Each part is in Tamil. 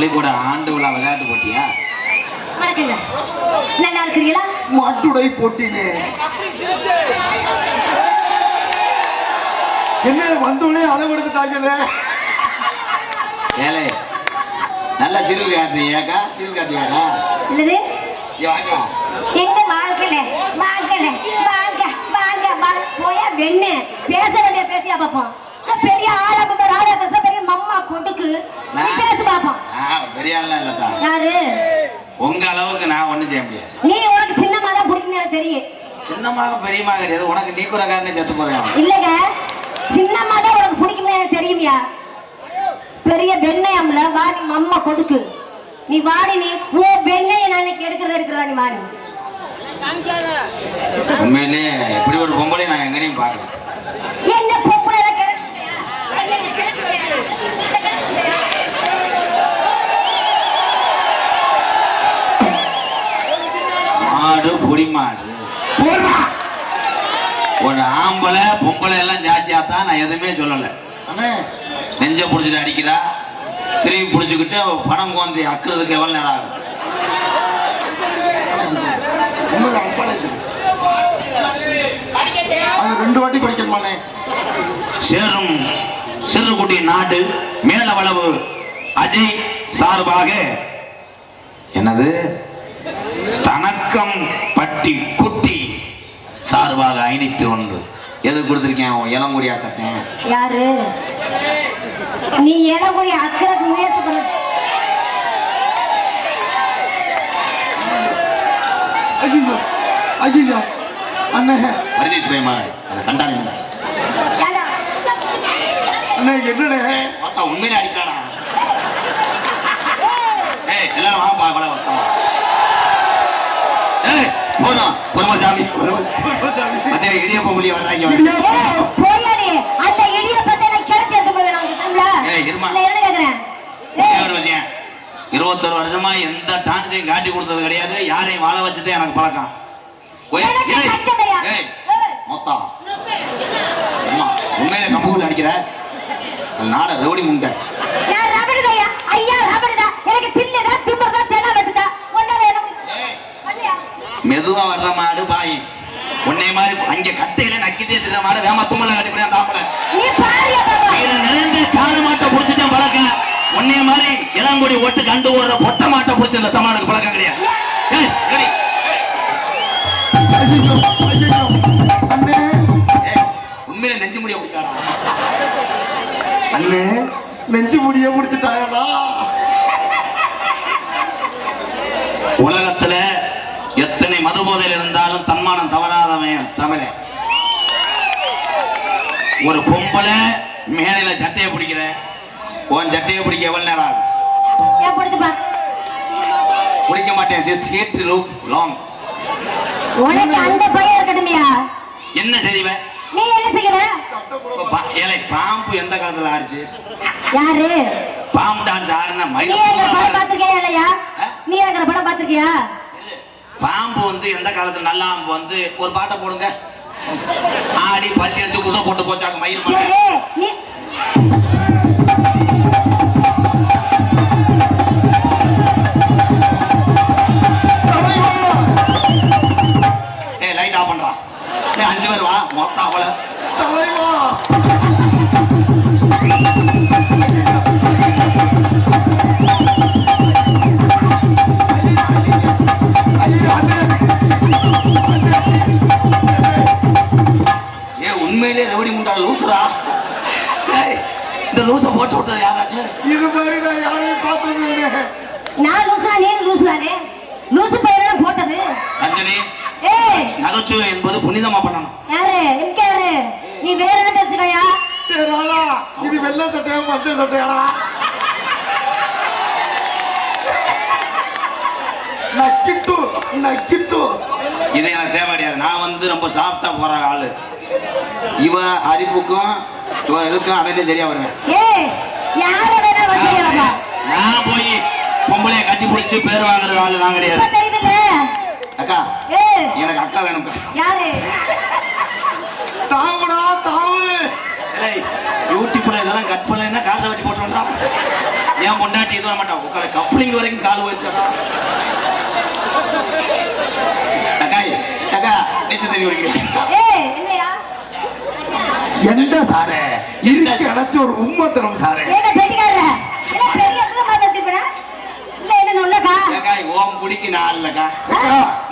விழா விளையாட்டு போட்டியா? வணக்கங்க. நல்லா இருக்கிறீங்களா? மாட்டுடை போட்டினே என்ன வந்தோடனே அளவெடுத்துட்டாங்கல்ல ஏலே நல்லா சிறு காட்டுறியாக்கா சிறு காட்டுறியாக்கா? என்னது? வாக்கா எங்க வாழ்க்கையில? வாழ்க்கையில? வாங்க வாங்க வாங்க போயா வெண்ணு. பேச வேண்டிய பேசியா பாப்போம் இந்த பெரிய ஆளா கொண்ட மம்மா கொண்டுக்கு நீ பேசு பாப்போம் பெரிய ஆள்லாம் இல்லத்தா யாரு? உங்க அளவுக்கு நான் ஒண்ணும் செய்ய முடியாது. நீ உனக்கு சின்னமா தான் பிடிக்கும்னு எனக்கு தெரியும். சின்னமாக பெரியமா கிடையாது. உனக்கு நீ கூட காரணம் செத்து போறேன் இல்லங்க. சின்னமா தான் உனக்கு பிடிக்கும்னு எனக்கு தெரியுமியா? பெரிய வெண்ணையம்ல வாடி மம்மா கொடுக்கு. நீ வாடி நீ ஓ வெண்ணைய நான் இன்னைக்கு எடுக்கிறதா இருக்கிறதா நீ வாடி. உண்மையிலேயே இப்படி ஒரு பொம்பளை நான் எங்கேயும் பார்க்கல. என்ன மாடு பொடி மாடு போடுறா ஒரு ஆம்பளை பொம்பளை எல்லாம் தான் நான் எதுவுமே சொல்லலை. நெஞ்ச பிடிச்சிட்டு அடிக்கிறா திரும்பி பிடிச்சிக்கிட்டு பணம் குழந்தை அக்குறதுக்கு எவ்வளவு நேரம் ஆகும்? ரெண்டு வாட்டி படிக்கணுமாண்ணே. சேரும் சிறுகுடி நாடு மேலவளவு அஜய் சார்பாக. என்னது? தனக்கம் பட்டி குட்டி. சார்பாக ஐநூத்தி ஒன்று எது கொடுத்துருக்கேன்? இளங்குடி ஆக்கத்தேன் யாரு? நீ இளங்குடி அக்கறதுக்கு முயற்சி பண்ண. ஐயோ ஐயோ அண்ணே. மருதீஷ் பயமா அதை கண்டாங்க? அண்ணே என்னண்ணே பார்த்தா உண்மையிலே அடிக்காடா ஏய். எல்லாரும் பார்க்கலாம் வத்தம் சாமி. அதே இடியப்ப முடிய வர்றாங்க இடியாப்பம். ஏய், போயா நீ? அந்த இடியப்பத்தை நான் கிளச்சி எடுத்து போய் நான் உனக்கு தரல. ஏய், இருமா. நான் என்ன கேக்குறேன்? ஒரே ஏய், ஒரு விஷயம் இருபத்தொரு வருஷமா எந்த டான்ஸையும் காட்டி கொடுத்தது கிடையாது யாரையும் வாழ வச்சதே எனக்கு பழக்கம் மொத்தம் அம்மா, உண்மையிலே கம்பு அடிக்கிற நாட ரவுடி முண்டை மெதுவா வர்ற மாடு பாய். உன்னை மாதிரி அங்க கட்டையில நக்கிட்டே திட்ட மாடு வேமா தும்மல கட்டி போய் தாப்பல நீ பாருயா பாப்பா. நிறைந்த கால மாட்டை புடிச்சுதான் பழக்கம் உன்னை மாதிரி இளங்கொடி ஒட்டு கண்டு ஓடுற பொட்ட மாட்டை புடிச்சு இந்த தமிழுக்கு பழக்கம் கிடையாது. உண்மையில நெஞ்சு முடிய முடிச்சாரா அண்ணே நெஞ்சு முடிய முடிச்சுட்டாங்களா போதையில் இருந்தாலும் தன்மானம் தவறாதவன் தமிழன். ஒரு பொம்பளை மேலையில சட்டையை பிடிக்கிற உன் சட்டையை பிடிக்க எவ்வளவு நேரம் ஆகும். பிடிக்க மாட்டேன். திஸ் ஹீட் லுக் லாங் உனக்கு அந்த பையன் இருக்கட்டுமியா? என்ன செய்வேன் நீ என்ன ஏழை பாம்பு எந்த காலத்துல ஆடுச்சு? யாரு? பாம்பு டான்ஸ் ஆடின நீ இருக்கிற படம் மயில் பாத்திருக்கியா இல்லையா? நீ படம் பாத்திருக்கியா பாம்பு வந்து எந்த காலத்துல நல்ல பாம்பு வந்து ஒரு பாட்டை போடுங்க. ஆடி பள்ளி அடிச்சு குசை போட்டு போச்சாங்க மயில் அஞ்சு பேர் வா மொத்தம் அவள தலைவா. லூசை போட்டு விட்டது யாராச்சும் இது மாதிரி நான் யாரையும் பார்த்தது இல்லையே. நான் லூசுனா நீ லூசு தானே லூசு பையன் போட்டது? ரஞ்சனி ஏய்! நகைச்சுவை என்பது புனிதமா பண்ணணும். யாரு? எங்க யாரு? நீ வேற என்ன வச்சுக்கயா? ராதா இது வெள்ளை சட்டையா பச்சை சட்டையாடா? நக்கிட்டு நக்கிட்டு. இது எனக்கு தேவை கிடையாது. நான் வந்து ரொம்ப சாஃப்டா போற ஆளு. இவன் அரிப்புக்கும் இவன் இதுக்கும் அவன் சரியா வருவேன் யார வேணா நான் போய் பொம்பளைய கட்டி பிடிச்சி பேர் வாங்குற ஆளு நான் கிடையாது. தெரியுதுல்ல அக்கா ஏய் எனக்கு அக்கா வேணும் யாரு? தாவுடா தாவு. யூடியூப்ல இதெல்லாம் கட் பண்ணலைன்னா காசை வட்டி போட்டு வந்தா ஏன் பொண்டாட்டி இது மாட்டான் உட்கார கப்ளிங் வரைக்கும் கால் வச்சா டக்காய் டக்கா நீச்சல் தெரியும் எந்த சாரே? இருக்கு அடைச்சு ஒரு உண்மை தரும் சாரே. ஏங்க பெட்டிக்காரர? பெரிய இல்ல என்ன நொல்லக்கா டக்காய் ஓம் குடிக்கு நான் இல்லக்கா.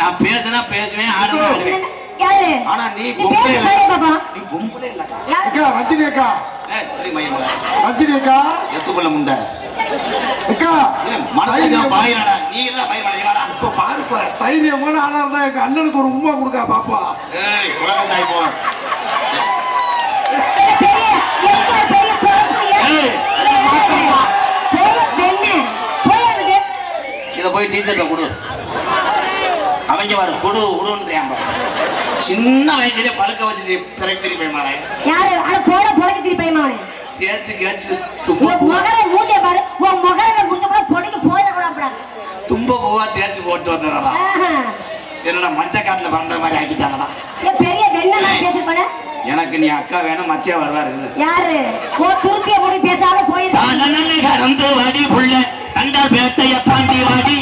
நான் பேசுனா பேசுவேன் ஆடுவேன் ஆடுவேன். யாரு? ஆனா நீ பொம்பளை இல்ல. பாரு பாப்பா. நீ பொம்பளை இல்லக்கா. யாரு? அக்கா ரஞ்சினி அக்கா. ஏய், சரி ரஞ்சினி அக்கா. எத்துக்குள்ள முண்டை? அக்கா பாயிரடா நீ இல்ல பயமடையாடா இப்ப பாருப்ப தைரியமான ஆளா இருந்தா எங்க அண்ணனுக்கு ஒரு உண்மை கொடுக்கா பாப்பா. ஏய் தாய் போ பெரிய எங்க பெரிய பொறுப்புடியா ஏய். பெரிய பெண்ணு போய் அங்கிட்டு இத போய் டீச்சர்ட்ட கொடு. அவங்க வர கொடு கொடுன்றான் பாரு. சின்ன வயசுலயே பழுக்க வச்சுட்டு பிறகு திருப்பி மாறேன். யாரு? அட போட அவனே தேய்ச்சு கேச்சு பூவா. மகனை மூஞ்ச பாரு. உன் மகனை முடிஞ்ச கூட பொடிக்கு போயிட கூட கூடாது. தும்ப பூவா தேய்ச்சு போட்டு வந்துடுறா. என்னடா மஞ்ச காட்டுல பறந்த மாதிரி ஆக்கிட்டாங்கடா பெரிய நான் பேசிருப்பானே? எனக்கு நீ அக்கா வேணும் மச்சியா வருவாரு யாரு? ஓ துருத்திய கூட பேசாம சாலனல்ல கறந்து வாடி புள்ள கண்ட வேட்டையை தாண்டி வாடி.